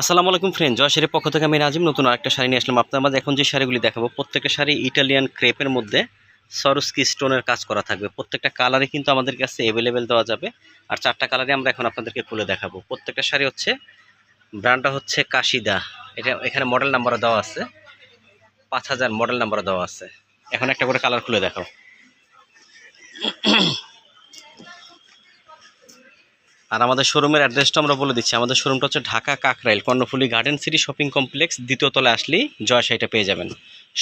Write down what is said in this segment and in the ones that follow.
আসসালামু আলাইকুম ফ্রেন্ড জয়শাড়ির পক্ষ থেকে আমি রাজিম নতুন আরেকটা শাড়ি নিয়ে আসলাম আপনার মাঝে। এখন যে শাড়িগুলি দেখাবো, প্রত্যেকটা শাড়ি ইটালিয়ান ক্রেপের মধ্যে সরস্কি স্টোনের কাজ করা থাকবে। প্রত্যেকটা কালারে কিন্তু আমাদের কাছে অ্যাভেলেবেল দেওয়া যাবে। আর চারটা কালারে আমরা এখন আপনাদেরকে খুলে দেখাবো। প্রত্যেকটা শাড়ি হচ্ছে ব্র্যান্ডটা হচ্ছে কাশিদা এটা এখানে মডেল নাম্বারও দেওয়া আছে। পাঁচ হাজার মডেল নাম্বারও দেওয়া আছে। এখন একটা করে কালার খুলে দেখাও। আর আমাদের শোরুমের অ্যাড্রেসটা আমরা বলে দিচ্ছি। আমাদের শোরুমটা হচ্ছে Dhaka Kakrail, Karnaphuli garden city shopping complex দ্বিতীয় তলে আসলেই জয় শাড়িটা পেয়ে যাবেন।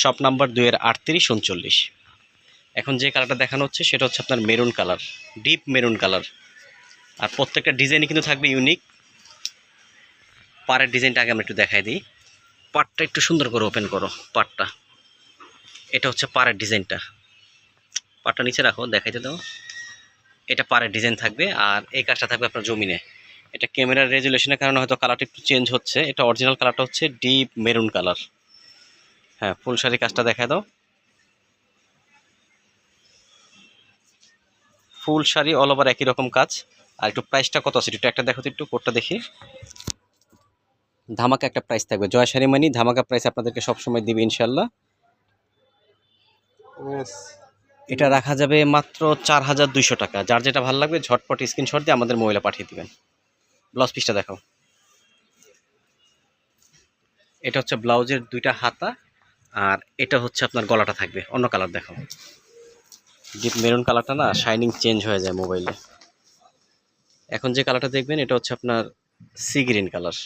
শপ নাম্বার দুইয়ের আটত্রিশ, উনচল্লিশ। এখন যে কালারটা দেখানো হচ্ছে, সেটা হচ্ছে আপনার maroon colour deep maroon colour আর প্রত্যেকটা ডিজাইনই কিন্তু থাকবে ইউনিক পাড়ের ডিজাইনটা আগে আমরা একটু দেখাই দিই। পাটটা একটু সুন্দর করে ওপেন করো পাটটা এটা হচ্ছে পাড়ের ডিজাইনটা পাটটা নিচে রাখো, দেখাইতে দাও। এটা পাড়ের ডিজাইন থাকবে আর এই কাজটা থাকবে আপনার জমিনে। এটা ক্যামেরার রেজুলেশনের কারণে হয়তো কালারটা একটু চেঞ্জ হচ্ছে। এটা অরিজিনাল কালারটা হচ্ছে ডিপ মেরুন কালার হ্যাঁ ফুল শাড়ি কাজটা দেখা দাও। ফুল শাড়ি অল ওভার একই রকম কাজ। আর একটু প্রাইসটা কত আছে? একটু একটা দেখো তো একটু কোটটা দেখি। ধামাকা একটা প্রাইস থাকবে। জয় শাড়ি মানি, ধামাকা প্রাইস আপনাদেরকে সবসময় দিবে ইনশাল্লাহ এটা রাখা যাবে মাত্র চার হাজার দুইশো টাকা। যার যেটা ভালো লাগবে, ঝটপট স্ক্রিনশট দিয়ে আমাদের মহিলা পাঠিয়ে দিবেন। ব্লাউজ পিসটা দেখাও। এটা হচ্ছে ব্লাউজের দুইটা হাতা, আর এটা হচ্ছে আপনার গলাটা থাকবে। অন্য কালার দেখাও। ডিপ মেরুন কালারটা না শাইনিং চেঞ্জ হয়ে যায় মোবাইলে এখন যে কালারটা দেখবেন, এটা হচ্ছে আপনার সি গ্রিন কালার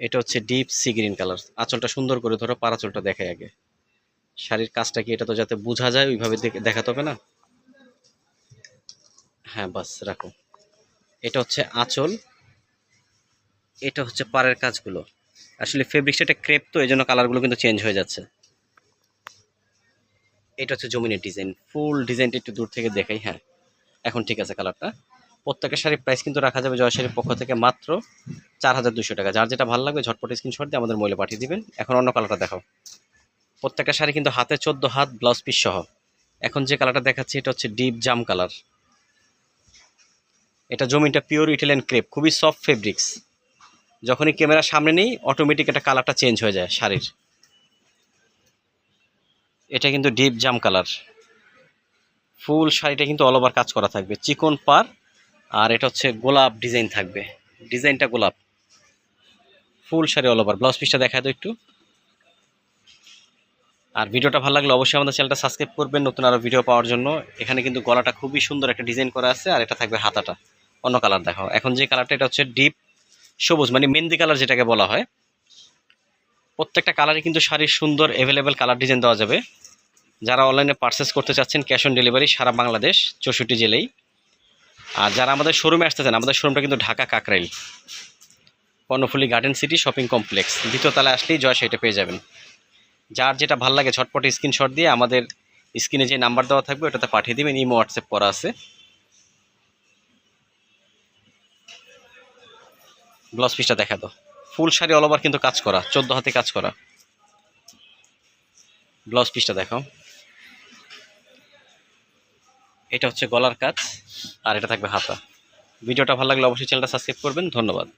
এটা হচ্ছে ডিপ সি গ্রিন কালার আঁচলটা সুন্দর করে ধরো পারাচলটা দেখায় আগে। শাড়ির কাজটা কি এটা তো যাতে বোঝা যায়, ওইভাবে দেখাতে হবে না? হ্যাঁ বাস, রাখো। এটা হচ্ছে আঁচল। এটা হচ্ছে পাড়ের কাজগুলো। আসলে ফেব্রিক্সটা এটা ক্রেপ তো এই জন্য কালারগুলো কিন্তু চেঞ্জ হয়ে যাচ্ছে। এটা হচ্ছে জমিনের ডিজাইন ফুল ডিজাইনটা একটু দূর থেকে দেখাই হ্যাঁ। এখন ঠিক আছে কালারটা প্রত্যেকের শাড়ির প্রাইস কিন্তু রাখা যাবে জয় শাড়ির পক্ষ থেকে মাত্র চার হাজার দুশো টাকা। যার যেটা ভালো লাগবে, ঝটপট স্ক্রিনশট দিয়ে আমাদের মহিলা পাঠিয়ে দিবেন। এখন অন্য কালারটা দেখাও। প্রত্যেকটা শাড়ি কিন্তু হাতে চোদ্দ হাত ব্লাউজ পিস সহ। এখন যে কালারটা দেখাচ্ছি, এটা হচ্ছে ডিপ জাম কালার এটা জমিটা পিওর ইটালিয়ান ক্রেপ খুবই সফট ফেব্রিক্স যখনই ক্যামেরার সামনে নেই অটোমেটিক এটা কালারটা চেঞ্জ হয়ে যায় শাড়ির। এটা কিন্তু ডিপ জাম কালার ফুল শাড়িটা কিন্তু অল ওভার কাজ করা থাকবে। চিকন পার, আর এটা হচ্ছে গোলাপ ডিজাইন থাকবে। ডিজাইনটা গোলাপ। ফুল শাড়ি অল ওভার ব্লাউজ পিসটা দেখা দাও একটু। আর ভিডিওটা ভালো লাগলে অবশ্যই আমাদের চ্যানেলটা সাবস্ক্রাইব করবেন, নতুন আরও ভিডিও পাওয়ার জন্য। এখানে কিন্তু গলাটা খুবই সুন্দর একটা ডিজাইন করা আছে, আর এটা থাকবে হাতাটা। অন্য কালার দেখাও। এখন যে কালারটা, এটা হচ্ছে ডিপ সবুজ মানে মেহেন্দি কালার যেটাকে বলা হয়। প্রত্যেকটা কালারে কিন্তু শাড়ির সুন্দর অ্যাভেলেবেল কালার ডিজাইন দেওয়া যাবে। যারা অনলাইনে পারচেস করতে চাচ্ছেন ক্যাশ অন ডেলিভারি সারা বাংলাদেশ, চৌষট্টি জেলেই। আর যারা আমাদের শোরুমে আসতে চান, আমাদের শোরুমটা কিন্তু Dhaka Kakrail. Karnaphuli garden city shopping complex দ্বিতীয় তলায় আসলেই জয় সেটা পেয়ে যাবেন। যার যেটা ভালো লাগে ঝটপট স্ক্রিনশট দিয়ে আমাদের স্ক্রিনে যে নাম্বার দেওয়া থাকবে, ওটাতে পাঠিয়ে দিবেন। ইমো হোয়াটসঅ্যাপ করা আছে। ব্লাউজ পিসটা দেখা দাও। ফুল শাড়ি অল ওভার কিন্তু কাজ করা, চোদ্দ হাতে কাজ করা। ব্লাউজ পিসটা দেখাও। এটা হচ্ছে গলার কাজ, আর এটা থাকবে হাতা। ভিডিওটা ভালো লাগলে অবশ্যই চ্যানেলটা সাবস্ক্রাইব করবেন। ধন্যবাদ।